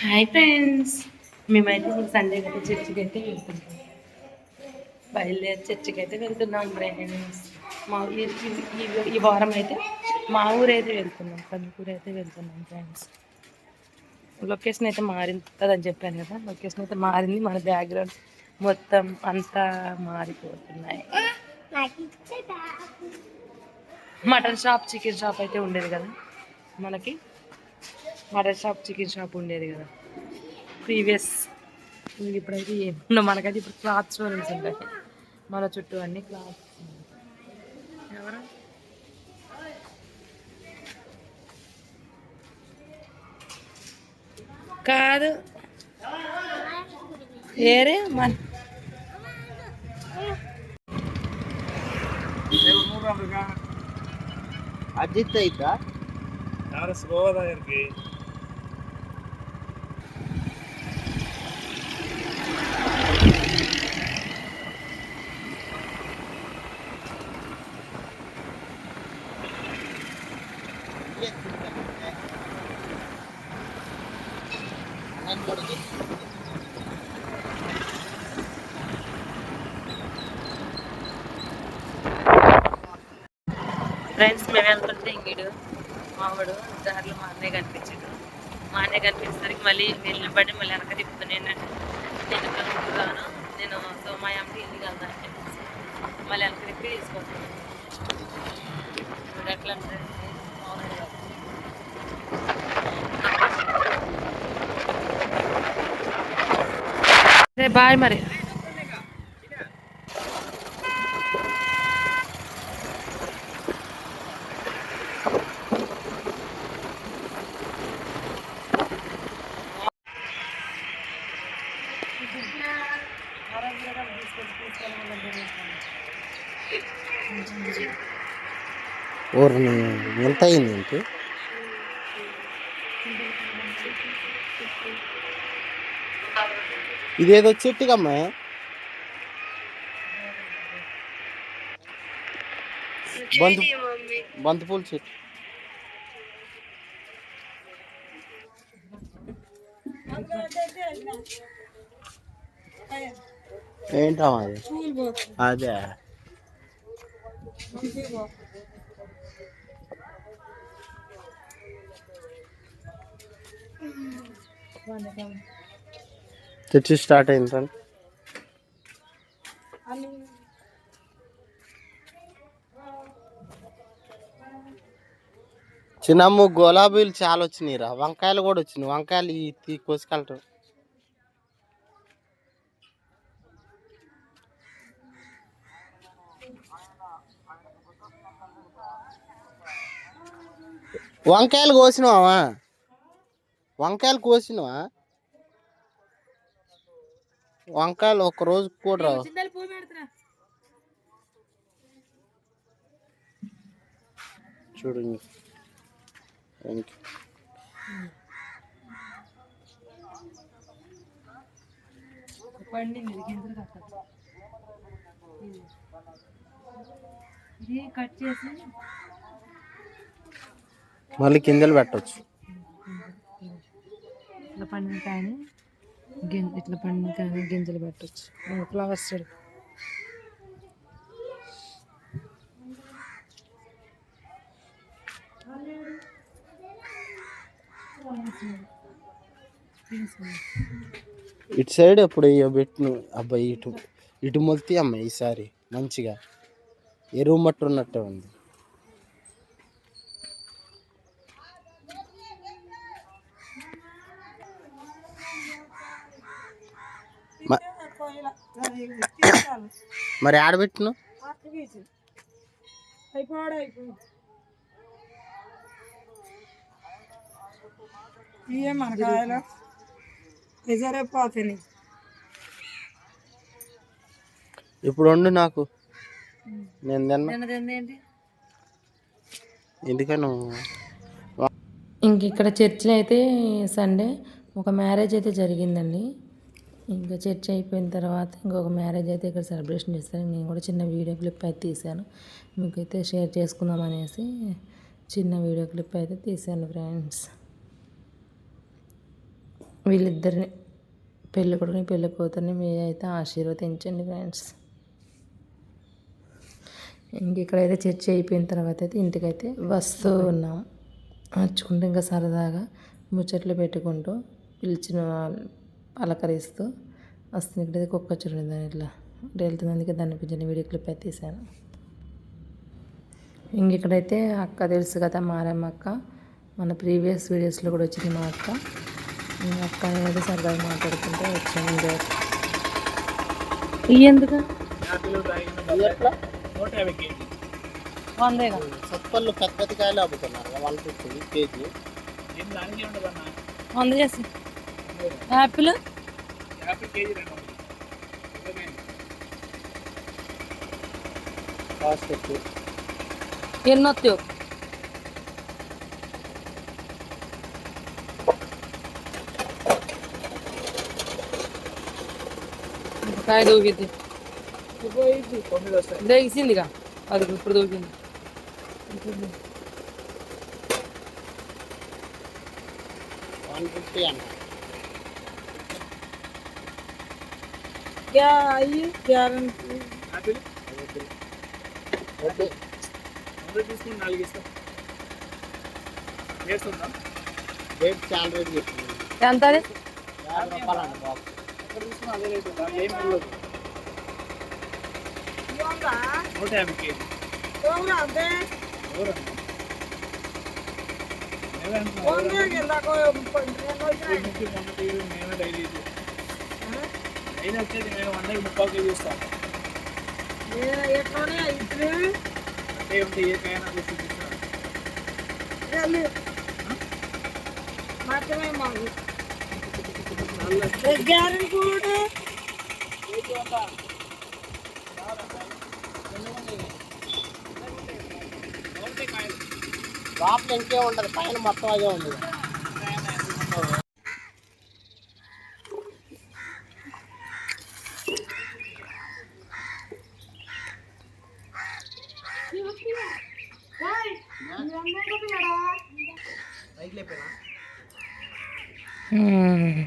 Hi friends మేమైతే ఇప్పుడు Sunday అయితే చర్చికి అయితే వెళ్తున్నాం. బయలుదేరి చర్చికి అయితే వెళ్తున్నాం ఫ్రెండ్స్ మా ఈ వారం అయితే మా ఊరు అయితే వెళ్తున్నాం కందుకూరు అయితే వెళ్తున్నాం ఫ్రెండ్స్ లొకేషన్ అయితే మారింది అని చెప్పాను కదా లొకేషన్ అయితే మారింది. మన బ్యాక్గ్రౌండ్ మొత్తం అంతా మారిపోతున్నాయి. మటన్ షాప్ చికెన్ షాప్ అయితే ఉండేది కదా మనకి. మటన్ షాప్ చికెన్ షాప్ ఉండేది కదా. ప్రీవియస్. ఇప్పుడైతే ఏమున్నా మనకైతే ఇప్పుడు క్లాత్ స్టోరీస్ ఉంటాయి. మన చుట్టూ అన్ని క్లాత్. ఎవరు? కాదు. ఏరే? మన అజిత్ అయితే? யாரும் ఫ్రెండ్స్ మేము వెళ్తుంటే ఇంగిడు మావాడు దారిలో మా అన్నయ్య కనిపించాడు. మా అన్నయ్య కనిపించేసరికి మళ్ళీ వెళ్ళిన పడి మళ్ళీ వెనక తిప్పుతాను ఏంటంటే నేను కలుగుతున్నాను నేను సోమాయంకి ఇంటికి వెళ్తాను మళ్ళీ వెనక తిప్పి తీసుకొస్తాను ఇప్పుడు ఎట్లా అంటే సరే బాయ్ మరి ఊరిని ఎంత అయింది ఏంటి Thank you. ఇదేదో చెట్టుకమ్మా. బంతి బంతిపూల చెట్టు. ఏంటమ్మా అది. అదే తెచ్చి స్టార్ట్ అయింది సార్. చిన్నమ్మ గులాబీలు చాలా వచ్చినాయి రా. వంకాయలు కూడా వచ్చినాయి. వంకాయలు ఈ తీ కోసుకెళ్ళటం వంకాయలు కోసినావా? వంకాయలు కోసినవా? వంకాయలు ఒక రోజు కూడా రావు. చూడు థ్యాంక్ యూ మళ్ళీ కిందలు పెట్టవచ్చు ఇట్లా పండిన కాయని గింజ ఇట్లా పండిన కానీ గింజలు పెట్టచ్చు. ఫ్లవర్స్ చూడు. ఇటు సైడ్ ఎప్పుడు ఇయ్య పెట్టిన అబ్బాయి ఇటు ఇటు మొలితే అమ్మ ఈసారి. మంచిగా. ఎరువు మట్టు ఉన్నట్టే ఉంది మ- మరి ఆడబెట్టును ఇవే మన కాయలు ఇప్పుడు వండు నాకు. నేను తిన్నా. ఎందుకను ఇంక ఇక్కడ చర్చిలో అయితే సండే ఒక మ్యారేజ్ అయితే జరిగిందండి. ఇంకా చర్చ్ అయిపోయిన తర్వాత ఇంకొక మ్యారేజ్ అయితే ఇక్కడ సెలబ్రేషన్ చేస్తాను. నేను కూడా చిన్న వీడియో క్లిప్ అయితే తీశాను. మీకైతే షేర్ చేసుకుందాం అనేసి చిన్న వీడియో క్లిప్ అయితే తీశాను ఫ్రెండ్స్. వీళ్ళిద్దరిని పెళ్ళి కొడుకుని పెళ్ళి కూతుర్ని మీరైతే అయితే ఆశీర్వదించండి ఫ్రెండ్స్. ఇంక ఇక్కడైతే చర్చ అయిపోయిన తర్వాత అయితే ఇంటికైతే వస్తూ ఉన్నాం. నడుచుకుంటూ ఇంకా సరదాగా ముచ్చట్లు పెట్టుకుంటూ పిలిచిన వాళ్ళు పలకరిస్తూ వస్తుంది ఇక్కడైతే కుక్క చూడండి దాని ఇట్లా. ఇటు వెళ్తుంది అందుకే దాన్ని కొంచెం వీడియో క్లిప్ అయితే తీశాను. ఇంక ఇక్కడైతే అక్క తెలుసు కదా మారమ్మ అక్క. మన ప్రీవియస్ వీడియోస్లో కూడా వచ్చింది మా అక్క. ఈ అక్క అనేది సరదాగా మాట్లాడుకుంటూ సత్పళ్ళు పెద్ద కాయలు అమ్ముతున్నారు వన్ ఫిఫ్టీ కేజీ. వంద చేసి. యాపిల్ యాపిల్ కేజీ రెండు వందలు ఇరవై కాస్ట్ ఎక్కువ ఎన్ని వస్తాయో కాయ దూకింది తొమ్మిది వస్తాయి దగిసిందిగా అది ఇప్పుడు దూకింది వన్ ఫిఫ్టీ అంట क्या आई गारंटी యాపిల్ ఓకే వంద తీసుకుని నాలుగు ఇస్తాం చేస్తుందా రేట్ చాలా రేట్ చెప్తుంది ఎంత అది యాభై రూపాయలు అంట బాబు ఎక్కడ తీసుకున్నా అదే రేటు ఉందా ఏం మిగలదు నూట యాభై కేజీ ఎవరన్నా మేమే అంటున్నాం నుంచి వంద కేజీ మేమే డైలీ డైలీ వచ్చేది మేము వందకి ముప్పై కేజీ ఇస్తాం అంటే ఉంటే ఏ కైనా అట్లా చూపిస్తాను గ్యారెంటీ కూడా? లోపల ఇంకే ఉండదు పైన మొత్తం అదే ఉంది మ్మ్.